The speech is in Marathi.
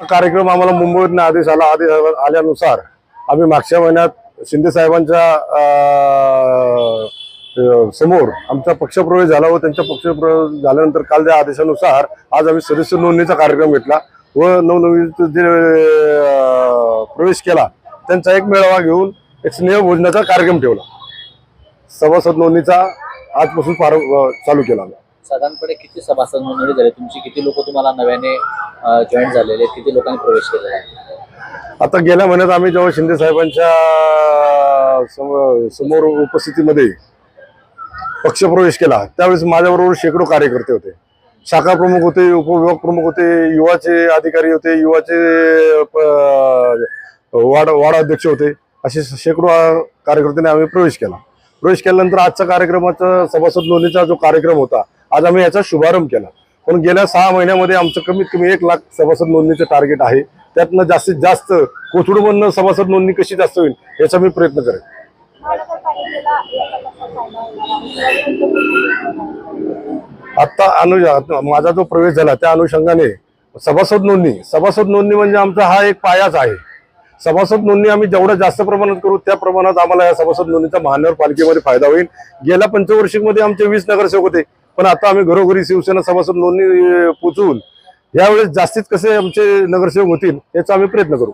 कार्यक्रम आम्हाला मुंबईतून आदेश आला आदेश आल्यानुसार आम्ही मागच्या महिन्यात शिंदे साहेबांच्या समोर आमचा पक्षप्रवेश झाला व त्यांचा पक्षप्रवेश झाल्यानंतर काल त्या आदेशानुसार आज आम्ही सदस्य नोंदणीचा कार्यक्रम घेतला व नवनवीन जे प्रवेश केला त्यांचा एक मेळावा घेऊन एक स्नेहभोजनाचा कार्यक्रम ठेवला सभासद नोंदणीचा आजपासून प्रारंभ चालू केला आम्ही. साधारणपणे किती सभासद नोंदणी झाली तुमची किती लोक तुम्हाला नव्याने जॉईन झालेले आहेत? किती लोकांनी प्रवेश केलेला आहे? आता गेल्या महिन्यात आम्ही जेव्हा शिंदे साहेबांच्या सम- समोर उपस्थितीमध्ये पक्षप्रवेश केला त्यावेळेस माझ्याबरोबर शेकडो कार्यकर्ते होते. शाखा प्रमुख होते उपविभाग प्रमुख होते युवाचे अधिकारी होते युवाचे प- वाड अध्यक्ष होते. असे शेकडो कार्यकर्त्यांनी आम्ही प्रवेश केला. प्रवेश केल्यानंतर आजचा कार्यक्रमाचा सभासद नोंदणीचा जो कार्यक्रम होता आज आम्ही याचा शुभारंभ केला. पण गेल्या सहा महिन्यामध्ये आमचं कमीत कमी एक लाख सभासद नोंदणीचं टार्गेट आहे. त्यातनं जास्तीत जास्त कोथरूडमधनं सभासद नोंदणी कशी जास्त होईल याचा मी प्रयत्न करेन. आत्ता आता अनु माझा जो प्रवेश झाला त्या अनुषंगाने सभासद नोंदणी सभासद नोंदणी म्हणजे आमचा हा एक पायाच आहे. सभासद नोंदणी आम्ही जेवढ्या जास्त प्रमाणात करू त्या प्रमाणात आम्हाला या सभासद नोंदणीचा महानगरपालिकेमध्ये फायदा होईल. गेल्या पंचवर्षिकमध्ये आमचे वीस नगरसेवक होते. पण आता आम्ही घरोघरी शिवसेना सभासद नोंदणी पोचवून यावेळेस जास्तीत कसे आमचे नगरसेवक होतील याचा आम्ही प्रयत्न करू.